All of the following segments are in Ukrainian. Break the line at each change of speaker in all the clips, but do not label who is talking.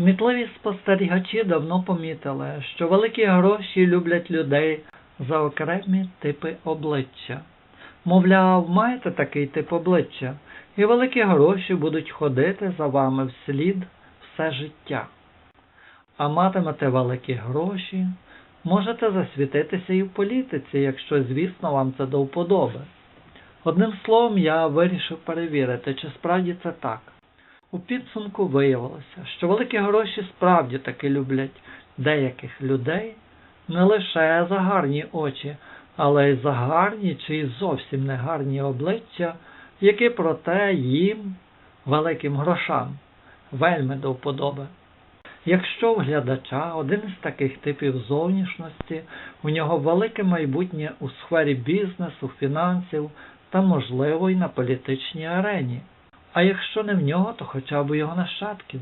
Кмітливі спостерігачі давно помітили, що великі гроші люблять людей за окремі типи обличчя. Мовляв, маєте такий тип обличчя, і великі гроші будуть ходити за вами вслід все життя. А матимете великі гроші, можете засвітитися і в політиці, якщо, звісно, вам це до вподоби. Одним словом, я вирішив перевірити, чи справді це так. У підсумку виявилося, що великі гроші справді таки люблять деяких людей не лише за гарні очі, але й за гарні чи зовсім не гарні обличчя, які проте їм, великим грошам, вельми до вподоби. Якщо у глядача один із таких типів зовнішності, у нього велике майбутнє у сфері бізнесу, фінансів та, можливо, й на політичній арені. А якщо не в нього, то хоча б його нащадків.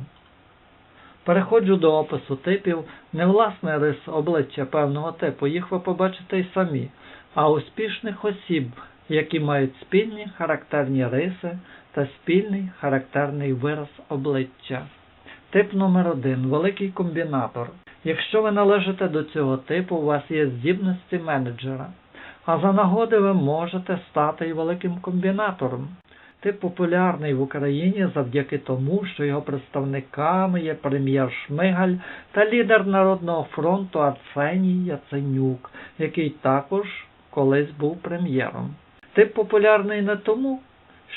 Переходжу до опису типів, не власне рис обличчя певного типу, їх ви побачите й самі, а успішних осіб, які мають спільні характерні риси та спільний характерний вираз обличчя. Тип номер один великий комбінатор. Якщо ви належите до цього типу, у вас є здібності менеджера, а за нагоди ви можете стати і великим комбінатором. Тип популярний в Україні завдяки тому, що його представниками є прем'єр Шмигаль та лідер Народного фронту Арсеній Яценюк, який також колись був прем'єром. Тип популярний не тому,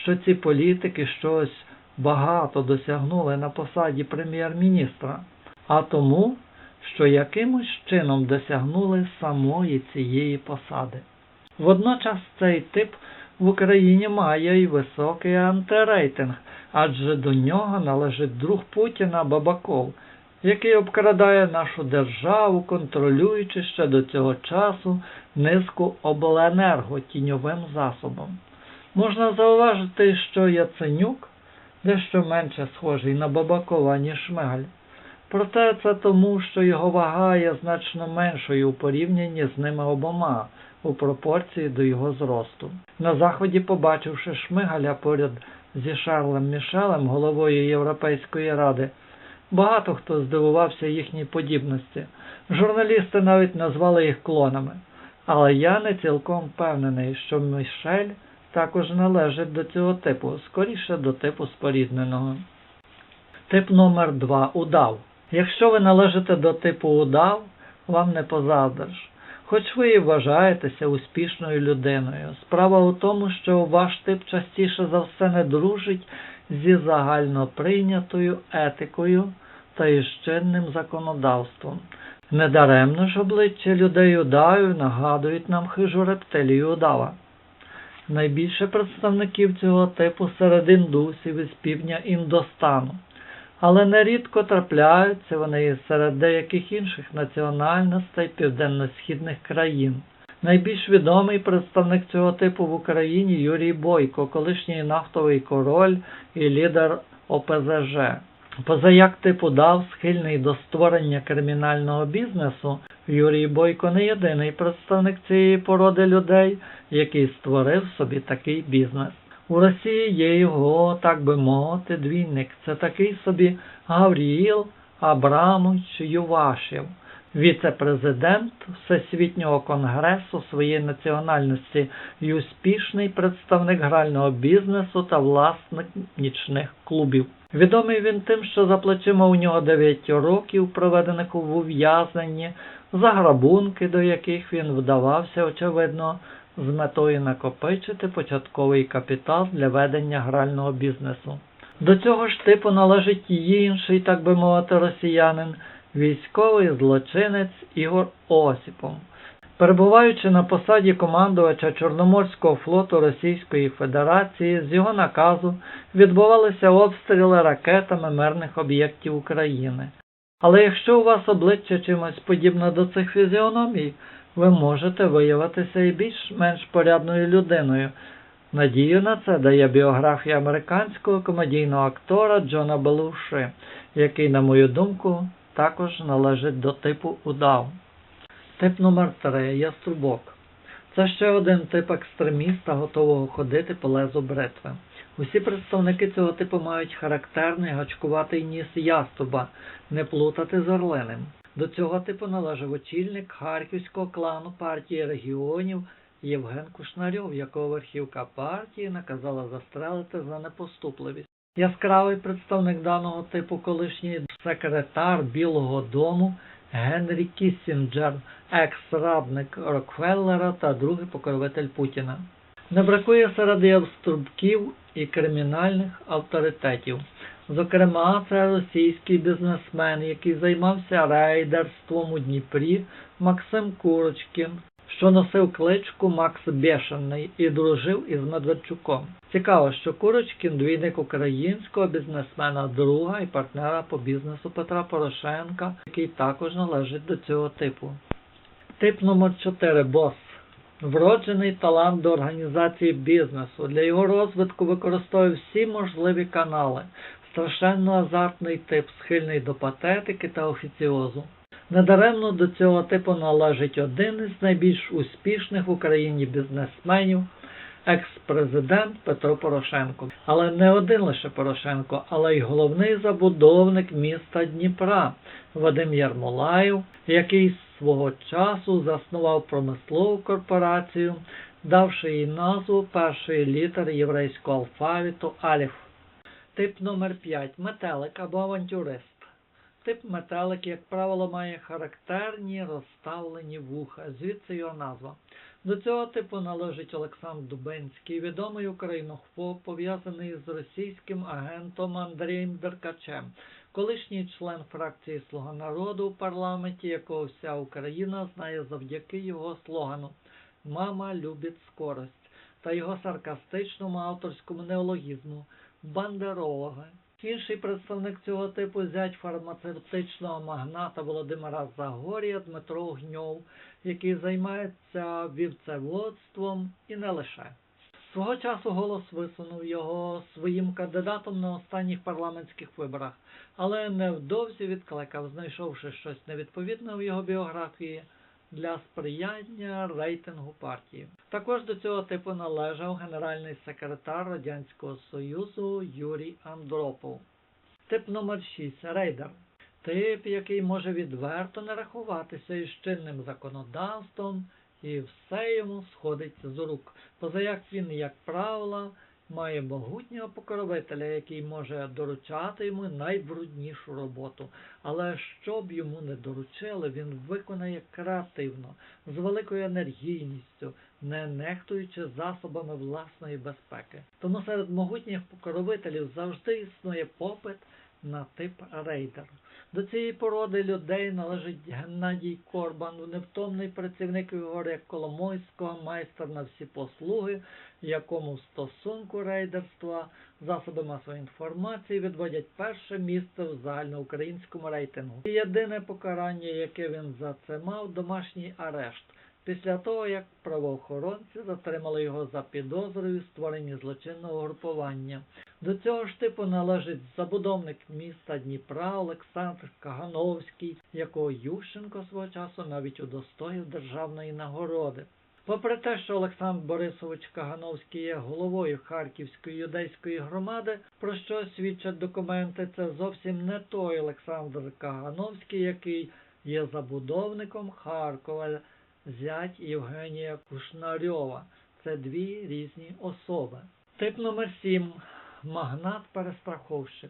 що ці політики щось багато досягнули на посаді прем'єр-міністра, а тому, що якимось чином досягнули самої цієї посади. Водночас цей тип в Україні має й високий антирейтинг, адже до нього належить друг Путіна Бабаков, який обкрадає нашу державу, контролюючи ще до цього часу низку обленерго тіньовим засобом. Можна зауважити, що Яценюк дещо менше схожий на Бабакова, ніж Шмигаль. Проте це тому, що його вага є значно меншою у порівнянні з ними обома у пропорції до його зросту. На заході, побачивши Шмигаля поряд зі Шарлем Мішелем, головою Європейської ради, багато хто здивувався їхній подібності. Журналісти навіть назвали їх клонами. Але я не цілком впевнений, що Мішель також належить до цього типу, скоріше до типу спорідненого. Тип номер 2 удав. Якщо ви належите до типу удав, вам не позадриш. Хоч ви і вважаєтеся успішною людиною. Справа у тому, що ваш тип частіше за все не дружить зі загально прийнятою етикою та із чинним законодавством. Недаремно ж обличчя людей удаю нагадують нам хижу рептилію удава. Найбільше представників цього типу серед індусів із півдня Індостану, але нерідко трапляються вони серед деяких інших національностей південно-східних країн. Найбільш відомий представник цього типу в Україні Юрій Бойко, колишній нафтовий король і лідер ОПЗЖ. Позаяк типу дав схильний до створення кримінального бізнесу, Юрій Бойко не єдиний представник цієї породи людей, який створив собі такий бізнес. У Росії є його, так би мовити, двійник. Це такий собі Гавріїл Абрамович Ювашєв, віце-президент Всесвітнього конгресу своєї національності і успішний представник грального бізнесу та власник нічних клубів. Відомий він тим, що за плечима у нього 9 років, проведених у ув'язненні, за грабунки, до яких він вдавався, очевидно, з метою накопичити початковий капітал для ведення грального бізнесу. До цього ж типу належить і інший, так би мовити, росіянин, військовий злочинець Ігор Осіпов. Перебуваючи на посаді командувача Чорноморського флоту Російської Федерації, з його наказу відбувалися обстріли ракетами мирних об'єктів України. Але якщо у вас обличчя чимось подібне до цих фізіономій, ви можете виявитися і більш-менш порядною людиною. Надію на це дає біографія американського комедійного актора Джона Белуши, який, на мою думку, також належить до типу удав. Тип номер 3 яструбок. Це ще один тип екстреміста, готового ходити по лезу бритви. Усі представники цього типу мають характерний гачкуватий ніс ястуба, не плутати з орлиним. До цього типу належав очільник харківського клану партії регіонів Євген Кушнарьов, якого верхівка партії наказала застрелити за непоступливість. Яскравий представник даного типу колишній секретар Білого Дому Генрі Кіссінджер, екс-радник Рокфеллера та другий покровитель Путіна. Не бракує серед явструбків і кримінальних авторитетів. Зокрема, це російський бізнесмен, який займався рейдерством у Дніпрі Максим Курочкін, що носив кличку Макс Бешений і дружив із Медведчуком. Цікаво, що Курочкін двійник українського бізнесмена друга і партнера по бізнесу Петра Порошенка, який також належить до цього типу. Тип номер 4 бос. Вроджений талант до організації бізнесу. Для його розвитку використовує всі можливі канали. Страшенно азартний тип, схильний до патетики та офіціозу. Недаремно до цього типу належить один із найбільш успішних в Україні бізнесменів, екс-президент Петро Порошенко. Але не один лише Порошенко, але й головний забудовник міста Дніпра Вадим Ярмолаєв, який свого часу заснував промислову корпорацію, давши їй назву першої літери єврейського алфавіту Аліф. Тип номер 5 метелик або авантюрист. Тип метелик, як правило, має характерні розставлені вуха, звідси його назва. До цього типу належить Олександр Дубинський, відомий українофоб, пов'язаний з російським агентом Андрієм Деркачем, колишній член фракції Слуга народу у парламенті, якого вся Україна знає завдяки його слогану Мама любить скорость та його саркастичному авторському неологізму бандерологи. Інший представник цього типу зять фармацевтичного магната Володимира Загорія Дмитро Гньов, який займається вівцеводством і не лише. Свого часу голос висунув його своїм кандидатом на останніх парламентських виборах, але невдовзі відкликав, знайшовши щось невідповідне в його біографії для сприяння рейтингу партії. Також до цього типу належав генеральний секретар Радянського Союзу Юрій Андропов. Тип номер 6 рейдер. Тип, який може відверто не рахуватися із чинним законодавством, і все йому сходить з рук. Позаяк він, як правило, має могутнього покровителя, який може доручати йому найбруднішу роботу. Але що б йому не доручили, він виконає креативно, з великою енергійністю, не нехтуючи засобами власної безпеки. Тому серед могутніх покровителів завжди існує попит на тип рейдер. До цієї породи людей належить Геннадій Корбан, невтомний працівник Ігоря Коломойського, майстер на всі послуги, якому в стосунку рейдерства засоби масової інформації відводять перше місце в загальноукраїнському рейтингу. І єдине покарання, яке він за це мав, домашній арешт. Після того, як правоохоронці затримали його за підозрою в створенні злочинного групування. До цього ж типу належить забудовник міста Дніпра Олександр Кагановський, якого Ющенко свого часу навіть удостоїв державної нагороди. Попри те, що Олександр Борисович Кагановський є головою Харківської юдейської громади, про що свідчать документи, це зовсім не той Олександр Кагановський, який є забудовником Харкова, зять Євгенія Кушнарьова. Це дві різні особи. Тип номер 7 магнат-перестраховщик.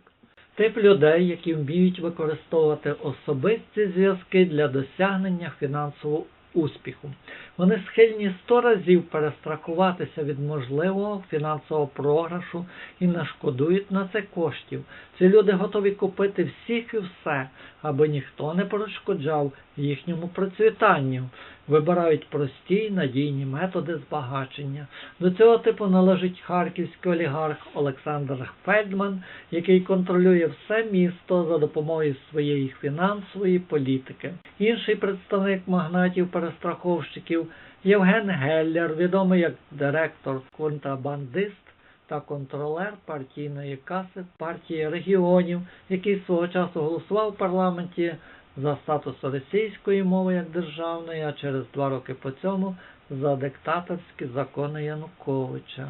Тип людей, які вміють використовувати особисті зв'язки для досягнення фінансового успіху. Вони схильні сто разів перестрахуватися від можливого фінансового програшу і не шкодують на це коштів. Ці люди готові купити всіх і все, аби ніхто не перешкоджав їхньому процвітанню. Вибирають прості й надійні методи збагачення. До цього типу належить харківський олігарх Олександр Фельдман, який контролює все місто за допомогою своєї фінансової політики. Інший представник магнатів-перестраховщиків Євген Геллер, відомий як директор контрабандист та контролер партійної каси партії регіонів, який свого часу голосував у парламенті за статус російської мови як державної, а через два роки по цьому за диктаторські закони Януковича.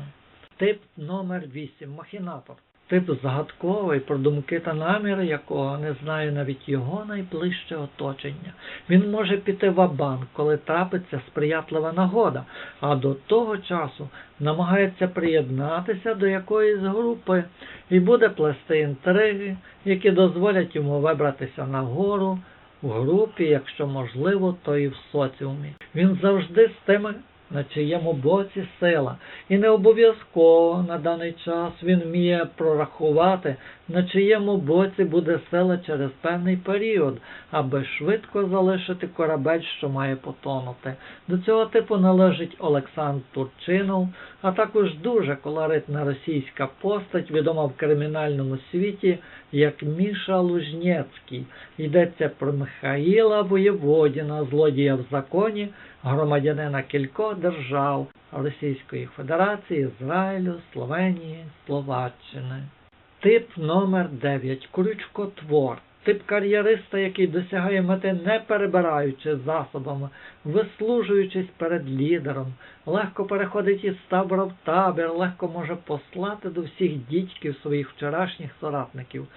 Тип номер 8 махінатор. Тип загадковий, про думки та наміри якого не знає навіть його найближче оточення. Він може піти в банк коли трапиться сприятлива нагода, а до того часу намагається приєднатися до якоїсь групи і буде плести інтриги, які дозволять йому вибратися нагору в групі, якщо можливо, то і в соціумі. Він завжди з тими, на чиєму боці сила, і не обов'язково на даний час він вміє прорахувати, на чиєму боці буде сила через певний період, аби швидко залишити корабель, що має потонути. До цього типу належить Олександр Турчинов, а також дуже колоритна російська постать, відома в кримінальному світі як Міша Лужнєцький. Йдеться про Михаїла Воєводіна, злодія в законі, громадянина кількох держав Російської Федерації, Ізраїлю, Словенії, Словаччини. Тип номер 9 Крючкотвор. Тип кар'єриста, який досягає мети не перебираючи засобами, вислужуючись перед лідером, легко переходить із табора в табір, легко може послати до всіх дітьків своїх вчорашніх соратників.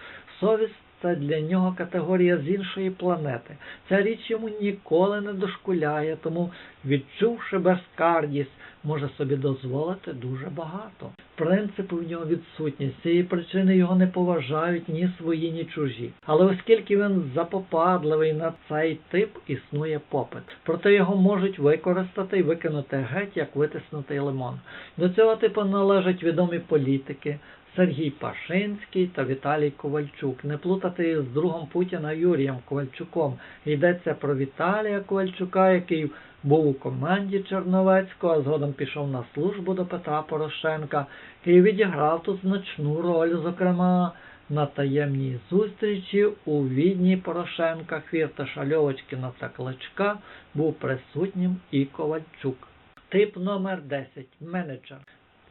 Совість це для нього категорія з іншої планети. Ця річ йому ніколи не дошкуляє, тому, відчувши безкардість, може собі дозволити дуже багато. Принципи в нього відсутні, з цієї причини його не поважають ні свої, ні чужі. Але оскільки він запопадливий на цей тип, існує попит. Проте його можуть використати і викинути геть, як витиснутий лимон. До цього типу належать відомі політики. Сергій Пашинський та Віталій Ковальчук. Не плутати із другом Путіна Юрієм Ковальчуком. Йдеться про Віталія Ковальчука, який був у команді Черновецького, а згодом пішов на службу до Петра Порошенка і відіграв тут значну роль, зокрема на таємній зустрічі у відні Порошенка, Хвірташа Льовочкіна та Кличка був присутнім і Ковальчук. Тип номер 10 менеджер.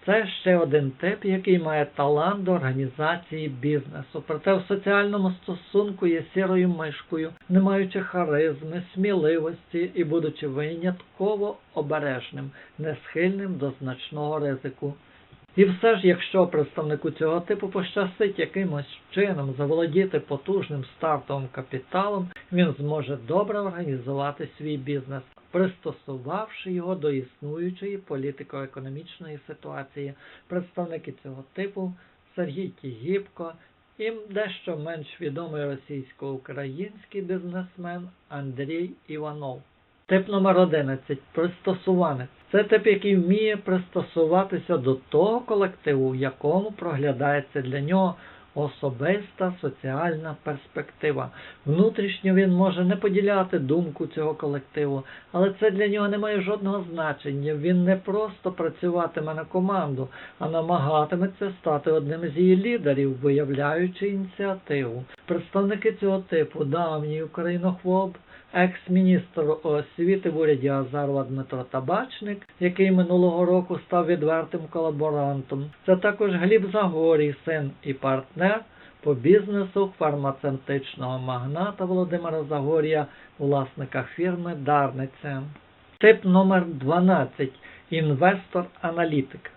Це ще один тип, який має талант до організації бізнесу, проте в соціальному стосунку є сірою мишкою, не маючи харизми, сміливості і будучи винятково обережним, не схильним до значного ризику. І все ж, якщо представнику цього типу пощастить якимось чином заволодіти потужним стартовим капіталом, він зможе добре організувати свій бізнес, пристосувавши його до існуючої політико-економічної ситуації. Представники цього типу Сергій Тігіпко і дещо менш відомий російсько-український бізнесмен Андрій Іванов. Тип номер 11 пристосуванець. Це тип, який вміє пристосуватися до того колективу, в якому проглядається для нього особиста соціальна перспектива. Внутрішньо він може не поділяти думку цього колективу, але це для нього не має жодного значення. Він не просто працюватиме на команду, а намагатиметься стати одним з її лідерів, виявляючи ініціативу. Представники цього типу давній українохвоб, екс-міністр освіти в уряді Азарова Дмитро Табачник, який минулого року став відвертим колаборантом. Це також Гліб Загорій, син і партнер по бізнесу фармацевтичного магната Володимира Загорія, власника фірми Дарниця. Тип номер 12 інвестор-аналітик.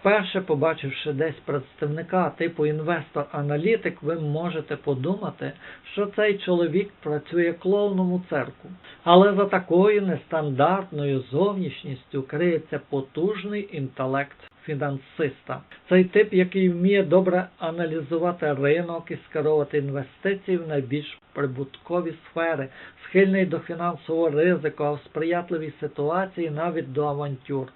Вперше побачивши десь представника типу інвестор-аналітик, ви можете подумати, що цей чоловік працює клоуном у церкву. Але за такою нестандартною зовнішністю криється потужний інтелект фінансиста. Цей тип, який вміє добре аналізувати ринок і скеровувати інвестиції в найбільш прибуткові сфери, схильний до фінансового ризику, а в сприятливій ситуації навіть до авантюр.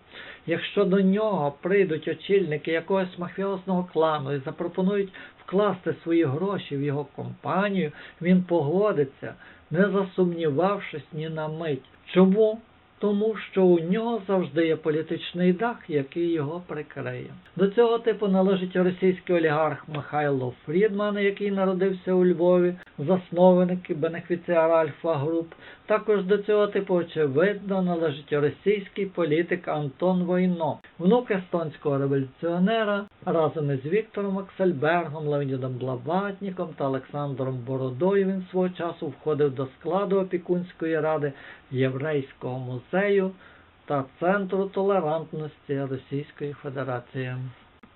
Якщо до нього прийдуть очільники якогось мафіозного клану і запропонують вкласти свої гроші в його компанію, він погодиться, не засумнівавшись ні на мить. Чому? Тому що у нього завжди є політичний дах, який його прикриє. До цього типу належить російський олігарх Михайло Фрідман, який народився у Львові, засновник і бенефіціар Альфа Груп. Також до цього типу, очевидно, належить російський політик Антон Войно, внук естонського революціонера, разом із Віктором Аксельбергом, Леонідом Блаватніком та Олександром Бородою він свого часу входив до складу опікунської ради Єврейського музею та Центру толерантності Російської Федерації.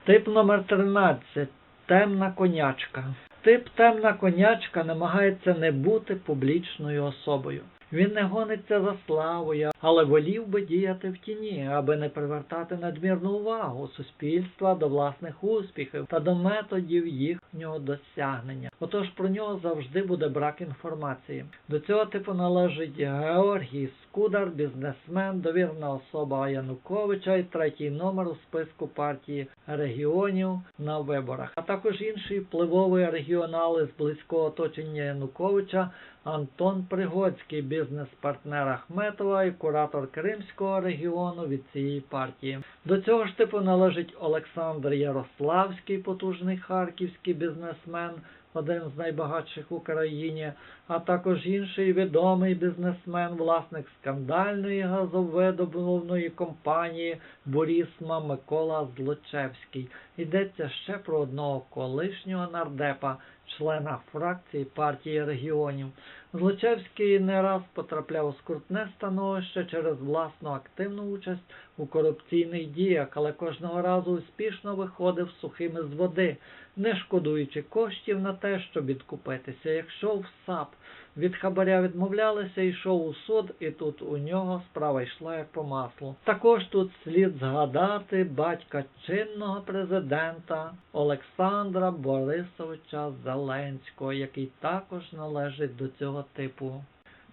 Тип номер 13. Темна конячка. Тип темна конячка намагається не бути публічною особою. Він не гониться за славою, але волів би діяти в тіні, аби не привертати надмірну увагу суспільства до власних успіхів та до методів їхнього досягнення. Отож про нього завжди буде брак інформації. До цього типу належить Георгій Скудар, бізнесмен, довірна особа Януковича і третій номер у списку партії регіонів на виборах, а також інші впливові регіонали з близького оточення Януковича. Антон Пригоцький, бізнес-партнер Ахметова і куратор Кримського регіону від цієї партії. До цього ж типу належить Олександр Ярославський, потужний харківський бізнесмен, один з найбагатших в Україні, а також інший відомий бізнесмен, власник скандальної газовидобувної компанії Бурісма Микола Злочевський. Йдеться ще про одного колишнього нардепа, члена фракції партії регіонів. Злочевський не раз потрапляв у скрутне становище через власну активну участь у корупційних діях, але кожного разу успішно виходив сухими з води, не шкодуючи коштів на те, щоб відкупитися. Якщо в САП від хабаря відмовлялися, йшов у суд, і тут у нього справа йшла як по маслу. Також тут слід згадати батька чинного президента Олександра Борисовича Зеленського, який також належить до цього типу.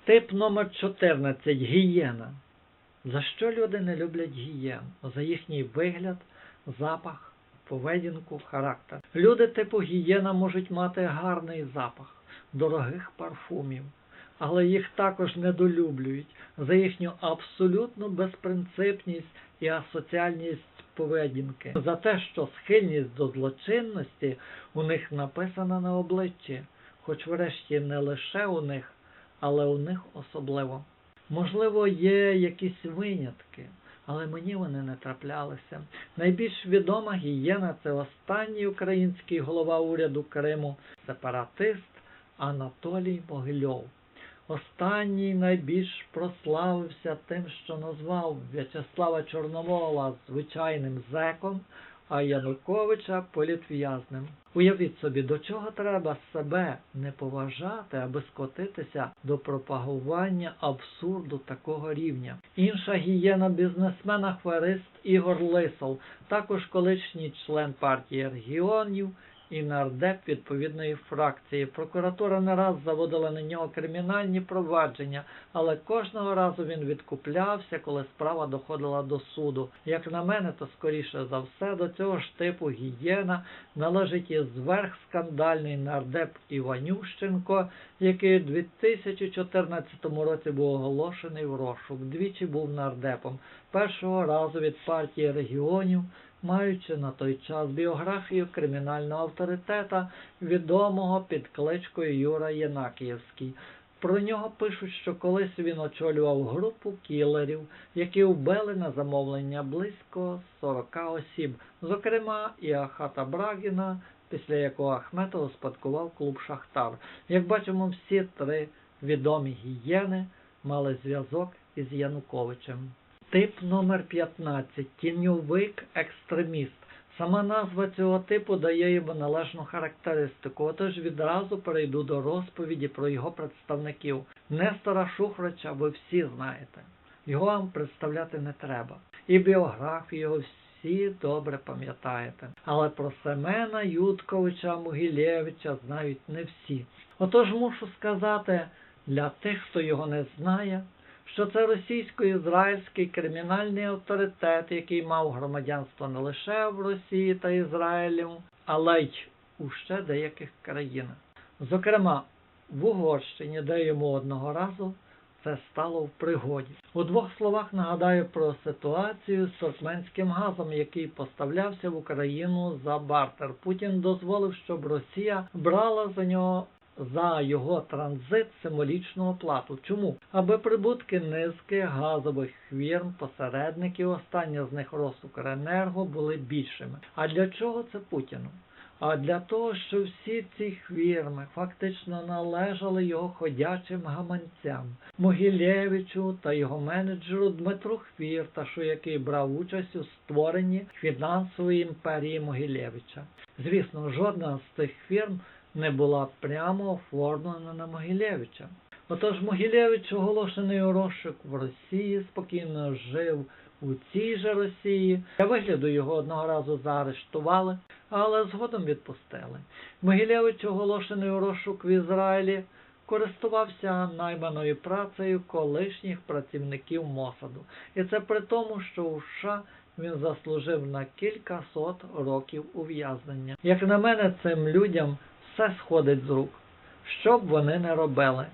Тип номер 14 гієна. За що люди не люблять гієн? За їхній вигляд, запах, поведінку, характер. Люди типу гієна можуть мати гарний запах дорогих парфумів, але їх також недолюблюють за їхню абсолютну безпринципність і асоціальність поведінки, за те, що схильність до злочинності у них написана на обличчі, хоч врешті не лише у них, але у них особливо. Можливо, є якісь винятки, але мені вони не траплялися. Найбільш відома гієна це останній український голова уряду Криму, сепаратист Анатолій Могильов. Останній найбільш прославився тим, що назвав В'ячеслава Чорновола звичайним зеком, а Януковича політв'язним. Уявіть собі, до чого треба себе не поважати, аби скотитися до пропагування абсурду такого рівня. Інша гієна бізнесмена хварист Ігор Лисов, також колишній член партії регіонів і нардеп відповідної фракції. Прокуратура не раз заводила на нього кримінальні провадження, але кожного разу він відкуплявся, коли справа доходила до суду. Як на мене, то скоріше за все до цього ж типу гієна належить і зверхскандальний нардеп Іванющенко, який у 2014 році був оголошений в розшук. Двічі був нардепом. Першого разу від партії регіонів маючи на той час біографію кримінального авторитета, відомого під кличкою Юра Єнакіївський. Про нього пишуть, що колись він очолював групу кілерів, які вбили на замовлення близько 40 осіб, зокрема і Ахата Брагіна, після якого Ахметов успадкував клуб Шахтар. Як бачимо, всі три відомі гієни мали зв'язок із Януковичем. Тип номер 15 тіньовик екстреміст. Сама назва цього типу дає йому належну характеристику, отож відразу перейду до розповіді про його представників. Нестора Шухрича ви всі знаєте. Його вам представляти не треба. І біографію всі добре пам'ятаєте. Але про Семена Ютковича Могилєвича знають не всі. Отож мушу сказати для тих, хто його не знає що це російсько-ізраїльський кримінальний авторитет, який мав громадянство не лише в Росії та Ізраїлі, але й у ще деяких країнах. Зокрема, в Угорщині, де йому одного разу це стало в пригоді. У двох словах нагадаю про ситуацію з туркменським газом, який поставлявся в Україну за бартер. Путін дозволив, щоб Росія брала за нього за його транзит символічну оплату. Чому? Аби прибутки низки газових фірм, посередників, остання з них Росукренерго, були більшими. А для чого це Путіну? а для того, що всі ці фірми фактично належали його ходячим гаманцям, Могилєвичу та його менеджеру Дмитру Хвірташу, який брав участь у створенні фінансової імперії Могилєвича. Звісно, жодна з цих фірм не була прямо оформлена на Могилєвича. Отож Могилєвич, оголошений у розшук в Росії, спокійно жив у цій же Росії. Для вигляду його одного разу заарештували, але згодом відпустили. Могилєвич, оголошений у розшук в Ізраїлі, користувався найманою працею колишніх працівників Мосаду. І це при тому, що у США він заслужив на кілька сот років ув'язнення. Як на мене, цим людям все сходить з рук. Що б вони не робили.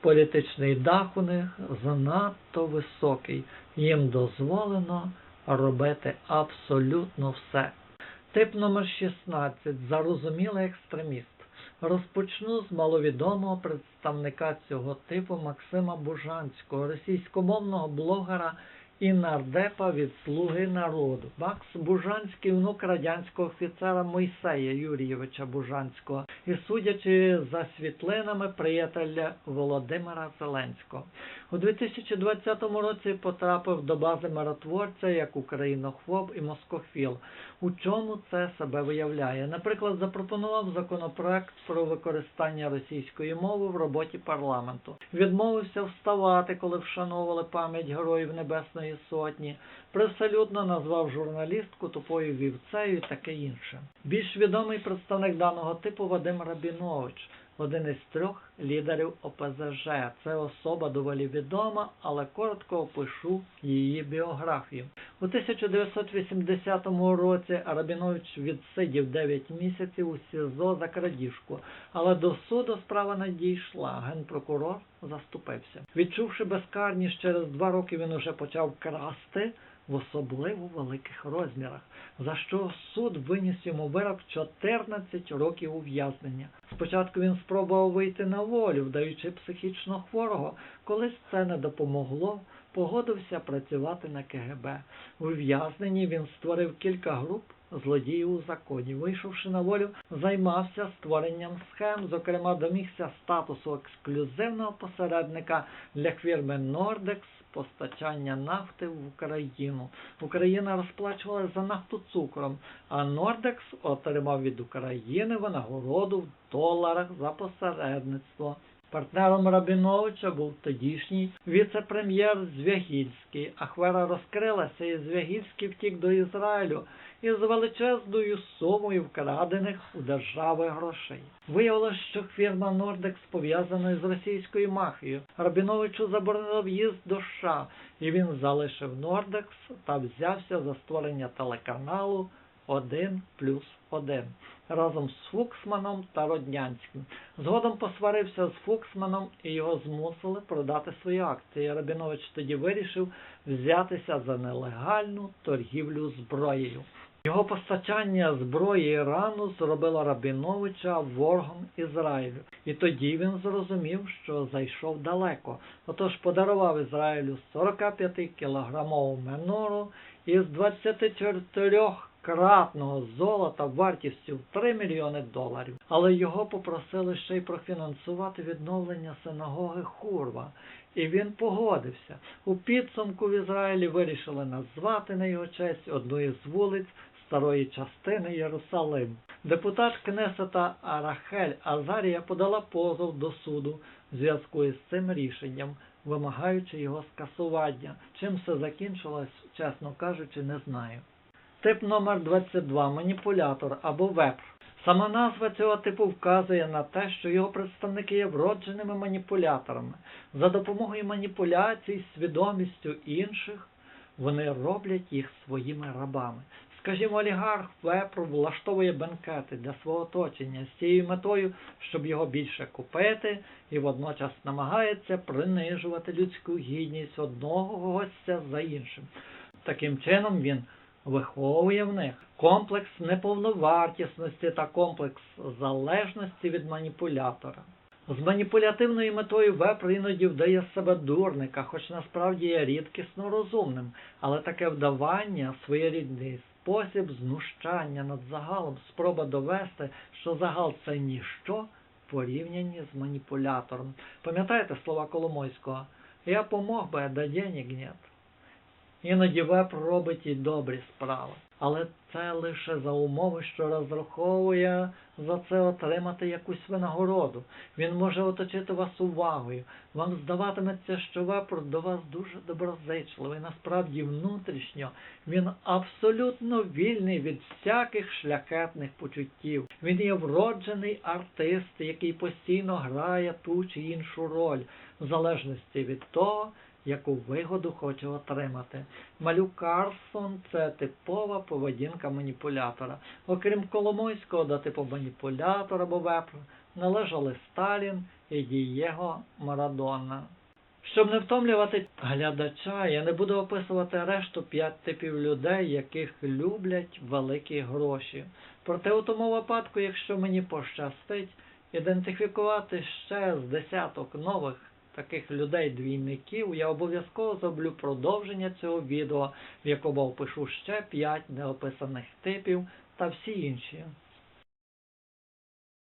Політичний дах у них занадто високий, їм дозволено робити абсолютно все. Тип номер 16 зарозумілий екстреміст. Розпочну з маловідомого представника цього типу Максима Бужанського, російськомовного блогера і нардепа від Слуги народу. Макс Бужанський внук радянського офіцера Мойсея Юрійовича Бужанського і судячи за світлинами приятеля Володимира Зеленського. У 2020 році потрапив до бази миротворця як українохвоб і москофіл. У чому це себе виявляє? Наприклад, запропонував законопроект про використання російської мови в роботі парламенту. Відмовився вставати, коли вшановували пам'ять героїв Небесної Сотні. Привселюдно назвав журналістку тупою вівцею і таке інше. Більш відомий представник даного типу Вадим Рабінович. Один із трьох лідерів ОПЗЖ. Це особа доволі відома, але коротко опишу її біографію. У 1980 році Рабінович відсидів 9 місяців у СІЗО за крадіжку, але до суду справа не дійшла. Генпрокурор заступився. Відчувши безкарність, через два роки він уже почав красти в особливо великих розмірах, за що суд виніс йому вирок 14 років ув'язнення. Спочатку він спробував вийти на волю, вдаючи психічно хворого. Колись це не допомогло, погодився працювати на КГБ. У в'язненні він створив кілька груп злодіїв у законі. Вийшовши на волю, займався створенням схем, зокрема домігся статусу ексклюзивного посередника для фірми Nordex постачання нафти в Україну. Україна розплачувалася за нафту цукром, а Нордекс отримав від України винагороду в доларах за посередництво. Партнером Рабіновича був тодішній віце-прем'єр Звягільський. Ахвера розкрилася і Звягільський втік до Ізраїлю із величезною сумою вкрадених у держави грошей. Виявилось, що фірма Нордекс пов'язана з російською мафією. Рабіновичу заборонено в'їзд до США, і він залишив Нордекс та взявся за створення телеканалу 1 плюс 1 разом з Фуксманом та Роднянським. Згодом посварився з Фуксманом і його змусили продати свої акції. Рабінович тоді вирішив взятися за нелегальну торгівлю зброєю. Його постачання зброї Ірану зробило Рабіновича ворогом Ізраїлю, і тоді він зрозумів, що зайшов далеко. Отож подарував Ізраїлю 45-кілограмову менору із 24-кратного золота вартістю в 3 мільйони доларів. Але його попросили ще й профінансувати відновлення синагоги Хурва. І він погодився. У підсумку в Ізраїлі вирішили назвати на його честь одну із вулиць старої частини Єрусалиму. Депутат Кнесета Арахель Азарія подала позов до суду в зв'язку із цим рішенням, вимагаючи його скасування. Чим все закінчилось, чесно кажучи, не знаю. Тип номер 22 маніпулятор або вепр. Сама назва цього типу вказує на те, що його представники є вродженими маніпуляторами. За допомогою маніпуляцій, свідомістю інших вони роблять їх своїми рабами. Скажімо, олігарх вепр влаштовує бенкети для свого оточення з цією метою, щоб його більше купити, і водночас намагається принижувати людську гідність одного гостя за іншим. Таким чином він виховує в них комплекс неповновартісності та комплекс залежності від маніпулятора. З маніпулятивною метою вепр іноді вдає себе дурника, хоч насправді є рідкісно розумним, але таке вдавання своєрідний спосіб знущання над загалом, спроба довести, що загал це ніщо порівнянні з маніпулятором. Пам'ятаєте слова Коломойського? Я помог би, а да денег нет. Іноді веб робить і добрі справи. Але це лише за умови, що розраховує за це отримати якусь винагороду. Він може оточити вас увагою. Вам здаватиметься, що веб до вас дуже доброзичливий. Насправді внутрішньо він абсолютно вільний від всяких шляхетних почуттів. Він є вроджений артист, який постійно грає ту чи іншу роль, в залежності від того, яку вигоду хоче отримати. Малюк Карсон це типова поведінка маніпулятора. Окрім Коломойського до типу маніпулятора або вепра належали Сталін і Дієго Марадона. Щоб не втомлювати глядача, я не буду описувати решту п'ять типів людей, яких люблять великі гроші. Проте у тому випадку, якщо мені пощастить, ідентифікувати ще з десяток нових таких людей-двійників, я обов'язково зроблю продовження цього відео, в якому опишу ще 5 неописаних типів та всі інші